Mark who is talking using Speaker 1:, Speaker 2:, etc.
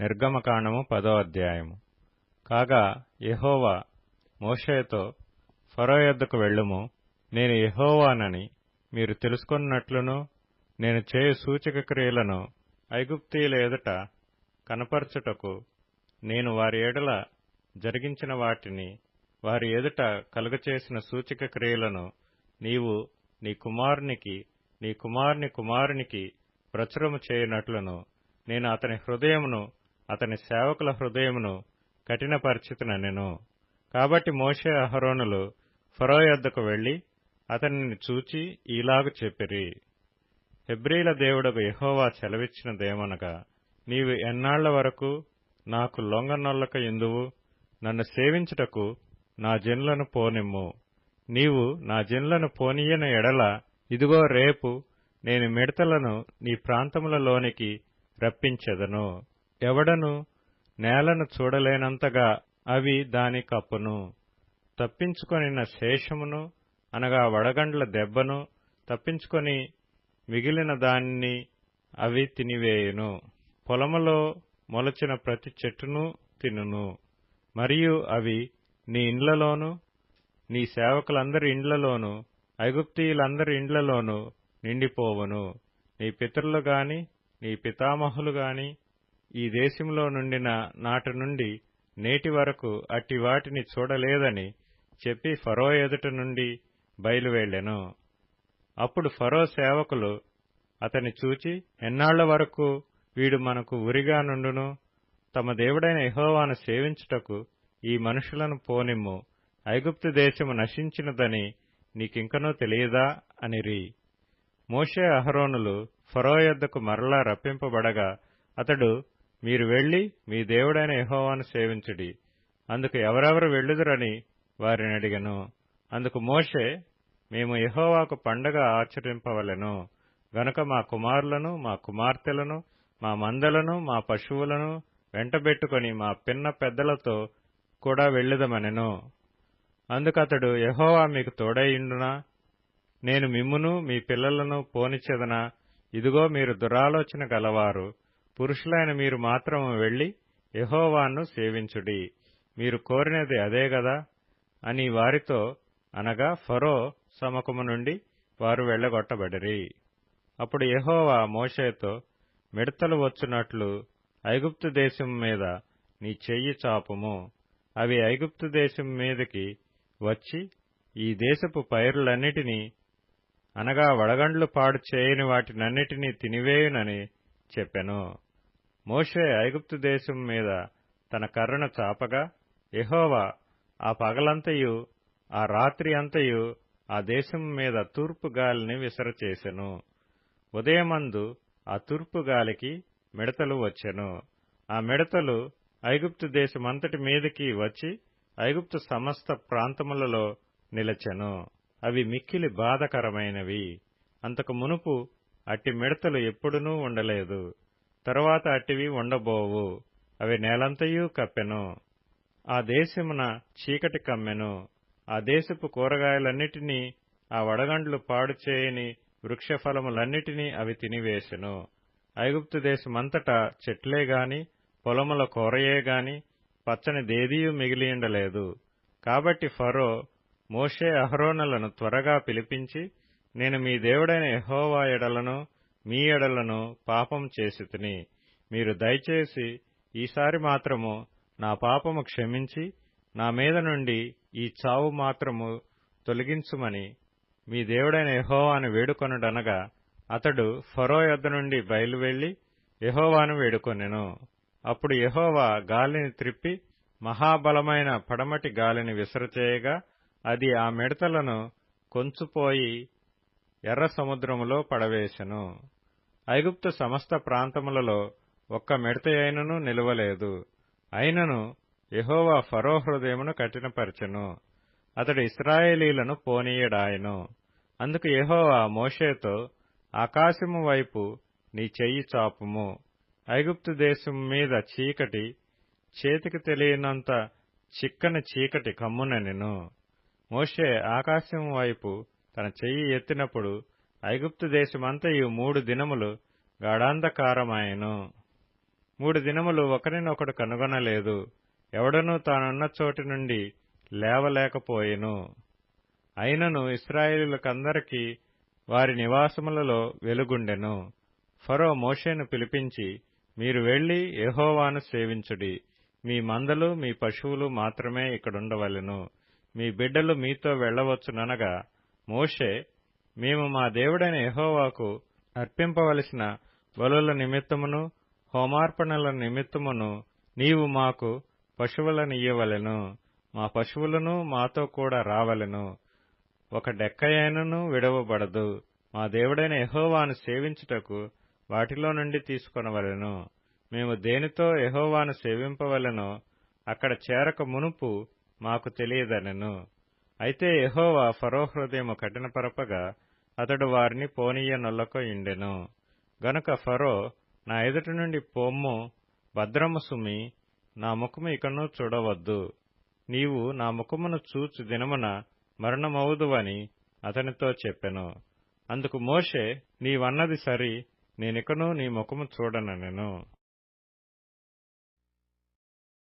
Speaker 1: నిర్గమకాండము పదో అధ్యాయము. కాగా యహోవా మోషేతో ఫరో యొద్దకు వెళ్ళుము. నేను యహోవానని మీరు తెలుసుకున్నట్లును నేను చేయు సూచక క్రియలను ఐగుప్తీయుల ఎదుట కనపరచుటకు నేను వారి ఎడల జరిగించిన వాటిని వారి ఎదుట కలుగచేసిన సూచక క్రియలను నీవు నీ కుమారునికి నీ కుమారుని కుమారునికి ప్రచురము చేయనట్లును నేను అతని హృదయమును అతని సేవకుల హృదయమును కఠినపరిచితునెను కాబట్టి మోషే అహరోనులు ఫరో యొద్దకు వెళ్ళి అతనిని చూచి ఈలాగు చెప్పిరి. హెబ్రీల దేవుడకు యహోవా సెలవిచ్చినదేమనగా నీవు ఎన్నాళ్ళ వరకు నాకు లొంగనొల్లక ఎందువు? నన్ను సేవించుటకు నా జన్లను పోనిమ్ము. నీవు నా జన్లను పోనీయని ఎడల ఇదిగో రేపు నేను మిడతలను నీ ప్రాంతములలోనికి రప్పించెదను. ఎవడను నేలను చూడలేనంతగా అవి దాని కప్పును. తప్పించుకొనిన శేషమును అనగా వడగండ్ల దెబ్బను తప్పించుకొని మిగిలిన దానిని అవి తినివేయును. పొలములో మొలచిన ప్రతి చెట్టును తినును. మరియు అవి నీ ఇండ్లలోను నీ సేవకులందరి ఇండ్లలోను ఐగుప్తీయులందరి ఇండ్లలోను నిండిపోవును. నీ పితరులు గాని నీ పితామహులు గాని ఈ దేశంలో నుండిన నాటి నుండి నేటి వరకు అట్టి వాటిని చూడలేదని చెప్పి ఫరో ఎదుట నుండి బయలువెళ్ళెను అప్పుడు ఫరో సేవకులు అతని చూచి ఎన్నాళ్ళ వరకు వీడు మనకు ఉరిగా నుండును? తమ దేవుడైన యహోవాను సేవించుటకు ఈ మనుషులను పోనిమ్ము. ఐగుప్తు దేశము నశించినదని నీకింకనూ తెలియదా? అనిరి. మోషే అహరోనులు ఫరో యొద్దకు మరలా రప్పింపబడగా అతడు మీరు వెళ్ళి మీ దేవుడైన యహోవాను సేవించుడి. అందుకు ఎవరెవరు వెళ్ళుదురని వారిని అడిగను. అందుకు మోషే మేము యహోవాకు పండగ ఆచరింపవలెను. గనుక మా కుమారులను మా కుమార్తెలను మా మందలను మా పశువులను వెంటబెట్టుకుని మా పిన్న పెద్దలతో కూడా వెళ్ళదమనెను. అందుకతడు యహోవా మీకు తోడైయుండునా నేను మిమ్మును మీ పిల్లలను పోనిచెదనా ఇదిగో మీరు దురాలోచన గలవారు. పురుషులైన మీరు మాత్రము వెళ్ళి యహోవాను సేవించుడి. మీరు కోరినది అదే గదా అని వారితో అనగా ఫరో సమకము నుండి వారు వెళ్ళగొట్టబడిరి అప్పుడు యహోవా మోషేతో మిడతలు వచ్చునట్లు ఐగుప్తు దేశం మీద నీ చెయ్యి చాపుము. అవి ఐగుప్తు దేశం మీదకి వచ్చి ఈ దేశపు పైరులన్నిటినీ అనగా వడగండ్లు పాడు చేయని వాటినన్నిటినీ తినివేయునని చెప్పెను. మోషే ఐగుప్తు దేశం మీద తన కర్రను చాపగా ఎహోవా ఆ పగలంతయు ఆ రాత్రి అంతయు ఆ దేశం మీద తూర్పు గాలిని విసరచేసెను. ఉదయమందు ఆ తూర్పు గాలికి మిడతలు వచ్చెను. ఆ మిడతలు ఐగుప్తు దేశమంతటి మీదకి వచ్చి ఐగుప్తు సమస్త ప్రాంతములలో నిలచెను. అవి మిక్కిలి బాధకరమైనవి. అంతకు మునుపు అట్టి మిడతలు ఎప్పుడునూ ఉండలేదు. తరువాత అట్టివి ఉండబోవు. అవి నేలంతయూ కప్పెను. ఆ దేశమున చీకటి కమ్మెను. ఆ దేశపు కూరగాయలన్నిటినీ ఆ వడగండ్లు పాడు చేయని వృక్షఫలములన్నిటినీ అవి తినివేశెను ఐగుప్తు దేశమంతటా చెట్లేగాని పొలముల కూరయే గాని పచ్చని దేదీయూ మిగిలియుండలేదు. కాబట్టి ఫరో మోషే అహరోనులను త్వరగా పిలిపించి నేను మీ దేవుడైన యహోవా ఎడలను మీ ఎడలను పాపం చేసి మీరు దయచేసి ఈసారి మాత్రము నా పాపము క్షమించి నా మీద నుండి ఈ చావు మాత్రము తొలగించుమని మీ దేవుడైన యహోవాను వేడుకొనుడనగా అతడు ఫరో యొద్ద నుండి బయలువెళ్ళి యహోవాను వేడుకొనెను. అప్పుడు యహోవా గాలిని త్రిప్పి మహాబలమైన పడమటి గాలిని విసరచేయగా అది ఆ మిడతలను కొంచుపోయి ఎర్ర సముద్రములో పడవేశెను. ఐగుప్తు సమస్త ప్రాంతములలో ఒక్క మిడతయైనను నిలవలేదు. అయినను యహోవా ఫరో హృదయమును కఠినపరచెను. అతడు ఇస్రాయేలీలను పోనీయడాయను. అందుకు యహోవా మోషేతో ఆకాశము వైపు నీ చెయ్యి చాపుము. ఐగుప్తు దేశం మీద చీకటి చేతికి తెలియనంత చిక్కని చీకటి కమ్మునెను మోషే ఆకాశం వైపు తన చెయ్యి ఎత్తినప్పుడు ఐగుప్తు దేశమంతయు మూడు దినములు గాఢాంధకారమాయెను. మూడు దినములు ఒకరినొకడు కనుగొనలేదు. ఎవడనూ తానున్న చోటి నుండి లేవలేకపోయెను. అయినను ఇస్రాయేలులకందరికీ వారి నివాసములలో వెలుగుండెను. ఫరో మోషేను పిలిపించి మీరు వెళ్ళి ఎహోవాను సేవించుడి. మీ మందలు మీ పశువులు మాత్రమే ఇక్కడుండవలెను. మీ బిడ్డలు మీతో వెళ్ళవచ్చుననగా మోషే మేము మా దేవుడైన యహోవాకు అర్పింపవలసిన బలుల నిమిత్తమును హోమార్పణల నిమిత్తమును నీవు మాకు పశువులనియ్యవలెను మా పశువులను మాతో కూడా రావలెను. ఒక డెక్కయైనను విడవబడదు. మా దేవుడైన యహోవాను సేవించుటకు వాటిలో నుండి తీసుకొనవలెను. మేము దేనితో యహోవాను సేవింపవలెనో అక్కడ చేరక మునుపు మాకు తెలియదనెను. అయితే యహోవా ఫరో హృదయము కఠినపరపగా అతడు వారిని పోనీయనొల్లక ఇండెను. గనుక ఫరో నా ఎదుటి నుండి పొమ్ము భద్రము సుమి నా ముఖము ఇకను చూడవద్దు. నీవు నా ముఖమును చూచు దినమున మరణమవుదువని అతనితో చెప్పెను. అందుకు మోషే నీవన్నది సరి నేనికను నీ ముఖము చూడననెను.